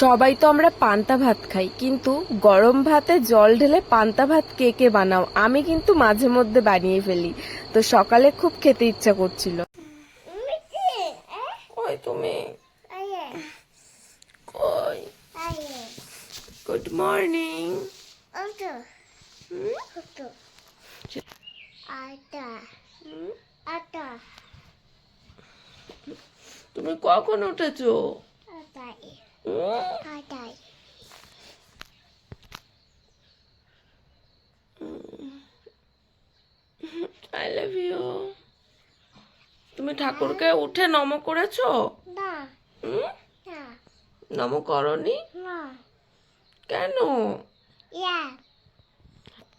সবাই তো আমরা পান্তা ভাত খাই কিন্তু গরম ভাতে জল ঢেলে পান্তা ভাত কে কে বানাও আমি কিন্তু মাঝে মধ্যে বানিয়ে ফেলি। তো সকালে খুব খেতে ইচ্ছা করছিল। ওই তুমি? কই? গুড মর্নিং তুমি কখন উঠেছো? আই লাভ ইউ তুমি ঠাকুরকে উঠে নম করেছ? হুম? নম করনি? কেন?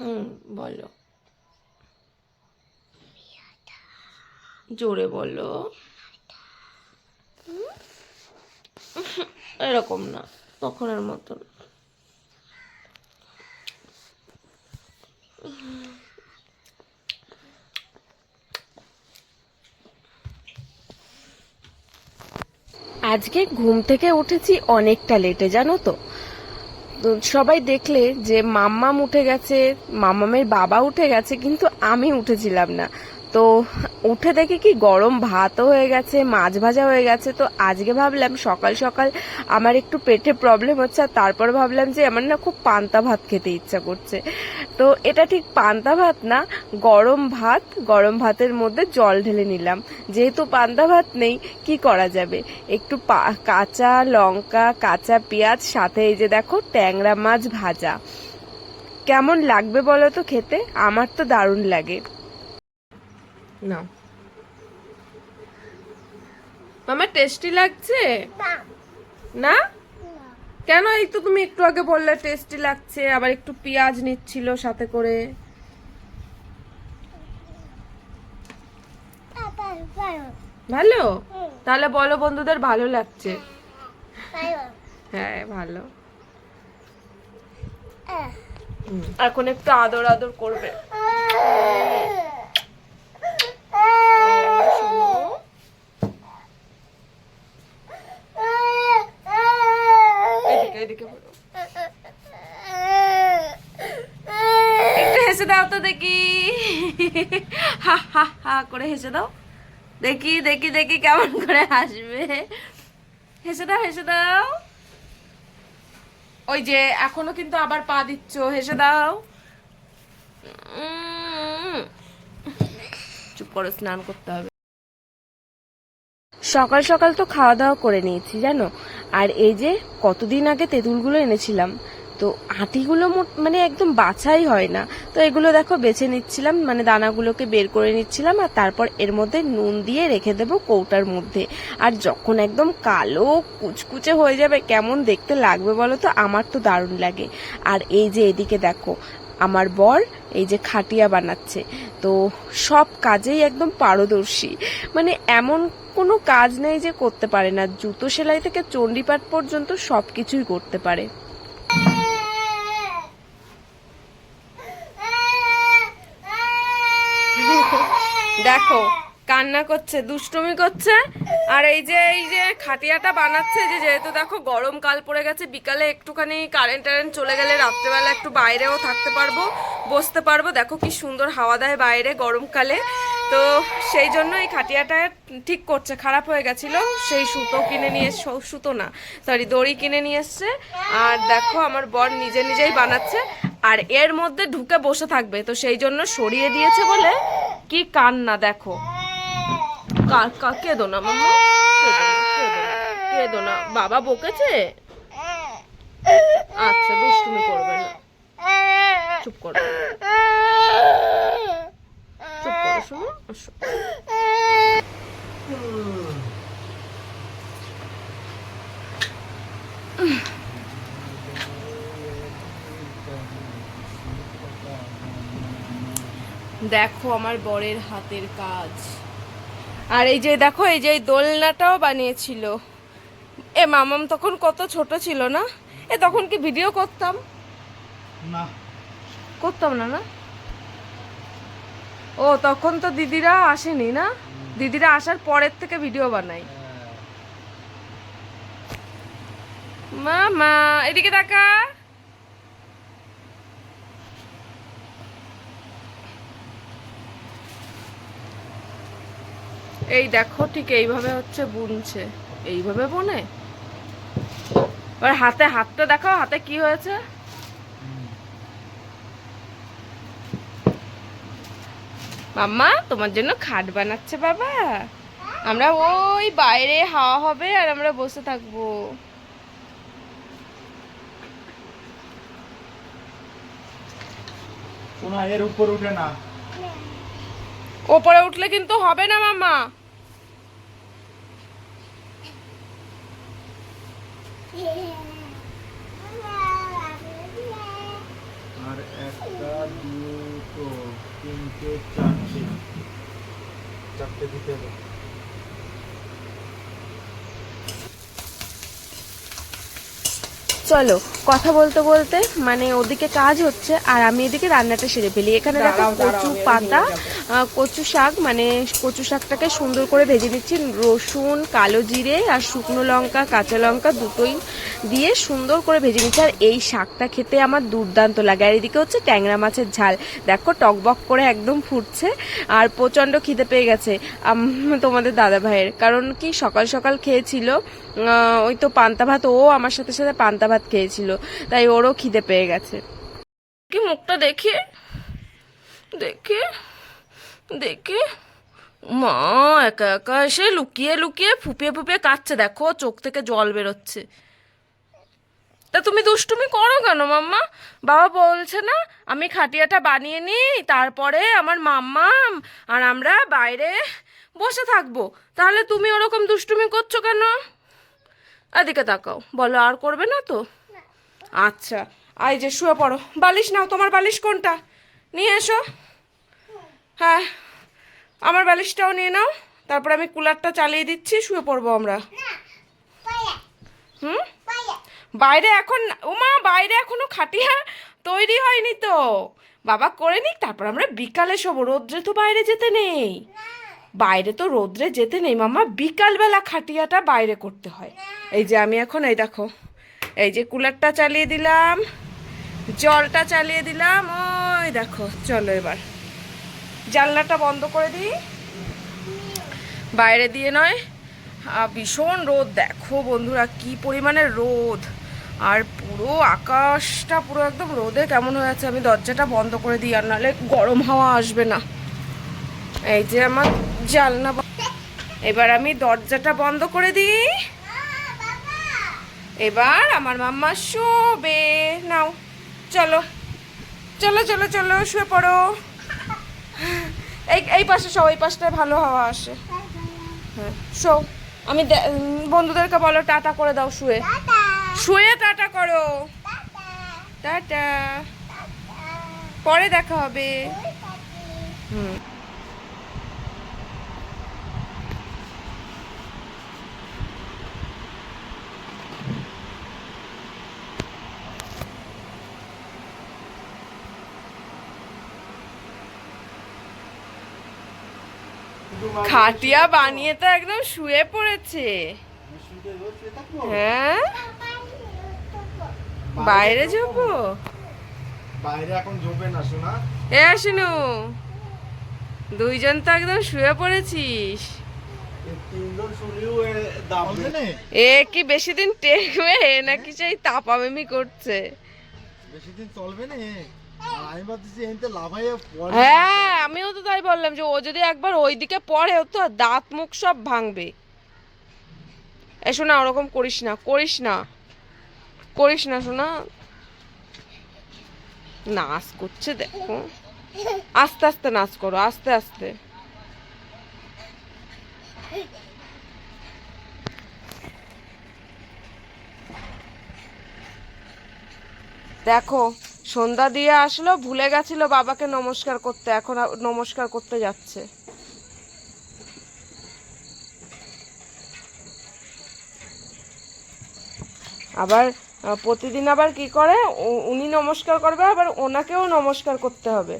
হুম বলো। জোরে বলো। এরকম না, তখনের মতন। আজকে ঘুম থেকে উঠেছি অনেকটা লেটে, জানো তো। সবাই দেখলে যে মাম্মাম উঠে গেছে, মাম্মামের বাবা উঠে গেছে, কিন্তু আমি উঠেছিলাম না। তো উঠে দেখি কি গরম ভাতও হয়ে গেছে, মাছ ভাজা হয়ে গেছে। তো আজকে ভাবলাম সকাল সকাল আমার একটু পেটে প্রবলেম হচ্ছে আর তারপর ভাবলাম যে আমার না খুব পান্তা ভাত খেতে ইচ্ছা করছে। তো এটা ঠিক পান্তা ভাত না, গরম ভাত, গরম ভাতের মধ্যে জল ঢেলে নিলাম। যেহেতু পান্তা ভাত নেই, কি করা যাবে? একটু কাঁচা লঙ্কা, কাঁচা পেঁয়াজ, সাথে এই যে দেখো ট্যাংরা মাছ ভাজা। কেমন লাগবে বলো তো খেতে? আমার তো দারুণ লাগে। না। মামা টেস্টি লাগছে? না। কেন এই তো তুমি একটু আগে বললে টেস্টি লাগছে আবার একটু পেঁয়াজ নিচ্ছিল সাথে করে? ভালো? তাহলে বলো বন্ধুদের ভালো লাগছে। হ্যাঁ ভালো। এখন একটু আদর আদর করবে শোনো। এদিকে এদিকে বলো। একটু হেসে দাও তো দেখি হা হা হা করে হেসে দাও। দেখি দেখি দেখি কেমন করে হাসবে। হেসে দাও হেসে দাও। ওই যে, এখনও কিন্তু আবার পা দিচ্ছ, হেসে দাও। চুপ করে স্নান করতে হবে। সকাল সকাল তো খাওয়া দাওয়া করে নিয়েছি, জানো? আর এই যে, কতদিন আগে তেঁতুলগুলো এনেছিলাম তো আটিগুলো মানে একদম বাছাই হয় না। তো এগুলো দেখো বেছে নিচ্ছিলাম মানে দানাগুলোকে বের করে নিচ্ছিলাম আর তারপর এর মধ্যে নুন দিয়ে রেখে দেবো কৌটার মধ্যে। আর যখন একদম কালো কুচকুচে হয়ে যাবে, কেমন দেখতে লাগবে বলো তো? আমার তো দারুণ লাগে। আর এই যে এদিকে দেখো, আমার বর এই যে খাটিয়া বানাচ্ছে। তো সব কাজেই একদম পারদর্শী। মানে এমন কোনো কাজ নেই যে করতে পারে না। জুতো সেলাই থেকে চণ্ডীপাঠ পর্যন্ত সবকিছুই করতে পারে। দেখো, কান্না করছে, দুষ্টুমি করছে, আর এই যে এই যে খাটিয়াটা বানাচ্ছে যে, যেহেতু দেখো গরমকাল পড়ে গেছে, বিকালে একটুখানি কারেন্ট টারেন্ট চলে গেলে রাত্রেবেলা একটু বাইরেও থাকতে পারব, বসতে পারব। দেখো কি সুন্দর হাওয়া দেয় বাইরে গরমকালে তো সেই জন্য এই খাটিয়াটা ঠিক করছে, খারাপ হয়ে গেছিল। সেই সুতো কিনে নিয়ে সুতো না সরি দড়ি কিনে নিয়ে এসছে। আর দেখো আমার বর নিজে নিজেই বানাচ্ছে, আর এর মধ্যে ঢুকে বসে থাকবে। তো সেই জন্য সরিয়ে দিয়েছে বলে কি কান্না, দেখো। কেঁদো না, মামা। কেঁদো না বাবা বকেছে? আচ্ছা দুষ্টুমি করবে না। চুপ করো। চুপ করো, শোনো দেখো আমার বরের হাতের কাজ। আর এই যে দেখো এই যে দোলনাটাও বানিয়েছিল। এ মামাম তখন কত ছোট ছিল না? এ তখন কি ভিডিও করতাম? না। করতাম না না? ও তখন তো দিদিরা আসেনি না? দিদিরা আসার পরের থেকে ভিডিও বানাই মামা এদিকে তাকা এই দেখো ঠিক এইভাবে হচ্ছে বুনছে। এইভাবে বোনে? আর হাতে হাতটা দেখাও হাতে কি হয়েছে? মাম্মা তোমার জন্য খাট বানাচ্ছে বাবা। আমরা ওই বাইরে হাওয়া হবে আর আমরা বসে থাকব। এর উপর উঠে না। ওপরে উঠলে কিন্তু হবে না মাম্মা আর একটা দুটো চারটে চারটে দিতে হবে। চলো কথা বলতে বলতে মানে ওদিকে কাজ হচ্ছে আর আমি এদিকে রান্নাটা সেরে ফেলি। এখানে দেখো কচু পাতা কচু শাক মানে কচু শাকটাকে সুন্দর করে ভেজে নিচ্ছি। রসুন, কালো জিরে আর শুকনো লঙ্কা, কাঁচা লঙ্কা দুটোই দিয়ে সুন্দর করে ভেজে নিচ্ছি। আর এই শাকটা খেতে আমার দুর্দান্ত লাগে। আর এদিকে হচ্ছে ট্যাংরা মাছের ঝাল। দেখো টকবক করে একদম ফুটছে আর প্রচণ্ড খিদে পেয়ে গেছে তোমাদের দাদা ভাইয়ের কারণ কি, সকাল সকাল খেয়েছিল ওই তো পান্তা ভাত, ও আমার সাথে সাথে পান্তা ভাত খেয়েছিল। তাই ওরও খিদে পেয়ে গেছে। কি মুখটা দেখে? দেখে। দেখে। মা একা একা এসে লুকিয়ে লুকিয়ে ফুপিয়ে ফুপিয়ে কাচ্ছে দেখো চোখ থেকে জল বেরোচ্ছে। তা তুমি দুষ্টুমি করো কেন মাম্মা? বাবা বলছে না আমি খাটিয়াটা বানিয়ে নিই তারপরে আমার মাম্মাম আর আমরা বাইরে বসে থাকব। তাহলে তুমি ওরকম দুষ্টুমি করছ কেন? এদিকে তাকাও। বলো আর করবে না তো? আচ্ছা আই যে শুয়ে পড়ো। বালিশ নাও তোমার বালিশ কোনটা? নিয়ে এসো। হ্যাঁ আমার ব্যালিশটাও নিয়ে নাও, তারপরে আমি কুলারটা চালিয়ে দিচ্ছি, শুয়ে পড়ব আমরা। হুম? বাইরে এখন ওমা বাইরে এখনও খাটিয়া তৈরি হয়নি তো। বাবা করে নিক, তারপর আমরা বিকালে শোবো, রোদ্রে তো বাইরে যেতে নেই। বাইরে তো রোদ্রে যেতে নেই মামা বিকালবেলা খাটিয়াটা বাইরে করতে হয়। এই যে আমি এখন, এই দেখো, এই যে কুলারটা চালিয়ে দিলাম, জলটা চালিয়ে দিলাম, ওই দেখো, চলো এবার। জানলাটা বন্ধ করে দিই। বাইরে দিয়ে নয়। ভীষণ রোদ। দেখো বন্ধুরা, কি পরিমাণে রোদ। আর পুরো আকাশটা পুরো একদম রোদে কেমন হয়ে আছে, আমি দরজাটা বন্ধ করে দিই, আর নাহলে গরম হাওয়া আসবে না। এই যে আমার জানলা এবার আমি দরজাটা বন্ধ করে দিই। এবার আমার মাম্মা শোবে। নাও, চলো। চলো চলো চলো, শুয়ে পড়ো। এই এই পাশে সব এই পাশটায় ভালো হাওয়া আসে। হ্যাঁ শো। আমি বন্ধুদেরকে বলো টাটা করে দাও শুয়ে। শুয়ে টাটা করো। টাটা। পরে দেখা হবে। হুম। খাটিয়া বানিয়ে তো একদম শুয়ে পড়েছে। হ্যাঁ? বাইরে যাব বাইরে এখন না শোনা এ আসনু দুইজন তো একদম শুয়ে পড়েছিস। এ কি বেশি দিন টেকবে? নাকি সেই তাপামেমি করছে? বেশি দিন চলবে না? হ্যাঁ আমিও তো তাই বললাম যে ও যদি একবার ওইদিকে পড়ে ও তো দাঁত মুখ সব ভাঙবে। এসো না ওরকম করিস না করিস না। করিস না শোনা। নাচ করছে দেখো। আস্তে আস্তে নাচ করো, আস্তে আস্তে। দেখো সন্ধ্যা দিয়ে আসলো ভুলে গেছিল বাবাকে নমস্কার করতে এখন নমস্কার করতে যাচ্ছে। আবার প্রতিদিন আবার কি করে? উনি নমস্কার করবে আবার ওনাকেও নমস্কার করতে হবে।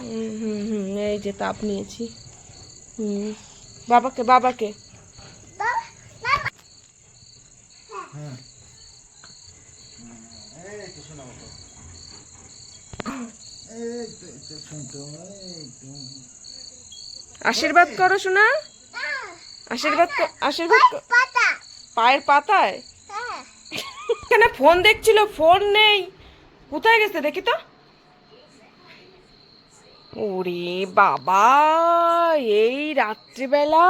হুম হুম হুম এই যে তাপ নিয়েছি। হুম বাবাকে বাবাকে। হ্যাঁ। এই তো শোনা মতো। এই তো এই তো শুনতো এই তো। আশীর্বাদ করো শোনা আশীর্বাদ আশীর্বাদ পায়ের পাতায়? এখানে ফোন দেখছিল ফোন নেই। কোথায় গেছে দেখি তো। ওরে বাবা এই রাত্রিবেলা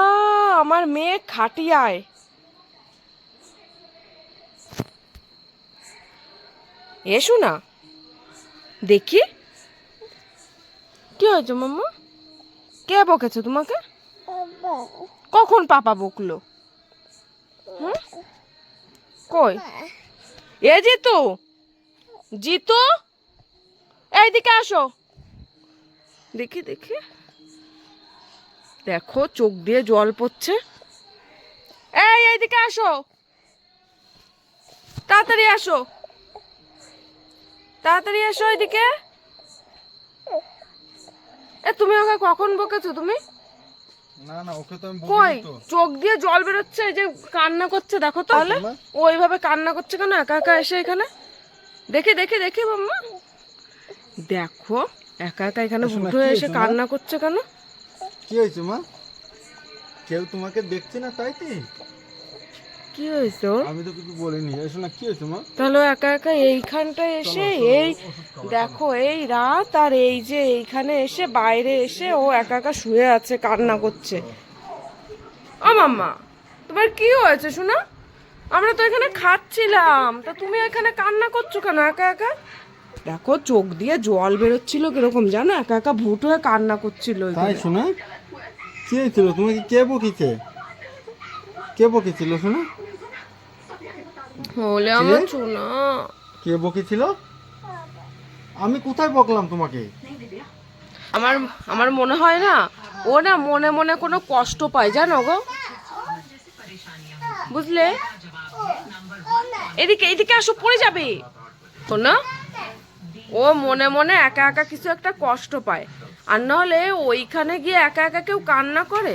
আমার মেয়ে খাটিয়ায়। এসো না। দেখি। কি হয়েছে, মাম্মা? কে বকেছে তোমাকে? কখন পাপা বকলো? কই? এ জিতু? জিতু? এইদিকে আসো। দেখি দেখি। দেখো, চোখ দিয়ে জল পড়ছে। এই, এইদিকে আসো। তাড়াতাড়ি আসো। তাড়াতাড়ি এসো এদিকে। এ তুমি ওকে কখন বকেছো তুমি? না না ওকে তো আমি কই? চোখ দিয়ে জল বেরোচ্ছে এই যে কান্না করছে দেখো তাহলে ওইভাবে কান্না করছে কেন? একা একা এসে এখানে? দেখি দেখি দেখি মাম্মা। দেখো একা একা এখানে ভুটো কি এসে কান্না করছে কেন? কি হয়েছে মা? কেউ তোমাকে দেখছে না তাই তো? কি হয়েছে আমি তো কিছু বলিনি। শোনা কি হয়েছে মা? তাহলে একা একা এইখানটায় এসে এই দেখো এই রাত আর এই যে এইখানে এসে বাইরে এসে ও একা একা শুয়ে আছে কান্না করছে। ও মাম্মা তোমার কি হয়েছে শোনা? আমরা তো এখানে খাচ্ছিলাম। তা তুমি এখানে কান্না করছ কেন একা একা? দেখো চোখ দিয়ে জল বেরোচ্ছিল কীরকম জানো? একা একা ভুট হয়ে কান্না করছিল তাই। শোনা কি হয়েছিল? তোমাকে কে বকিছে? কে বকেছিল শোনা? হলে আমার শোনা। কে বকেছিল? আমি কোথায় বকলাম তোমাকে? আমার আমার মনে হয় না ও না মনে মনে কোনো কষ্ট পায় জানো গো। বুঝলে? এদিকে এদিকে আসো পড়ে যাবে। না ও মনে মনে একা একা কিছু একটা কষ্ট পায়। আর নাহলে ওইখানে গিয়ে একা একা কেউ কান্না করে?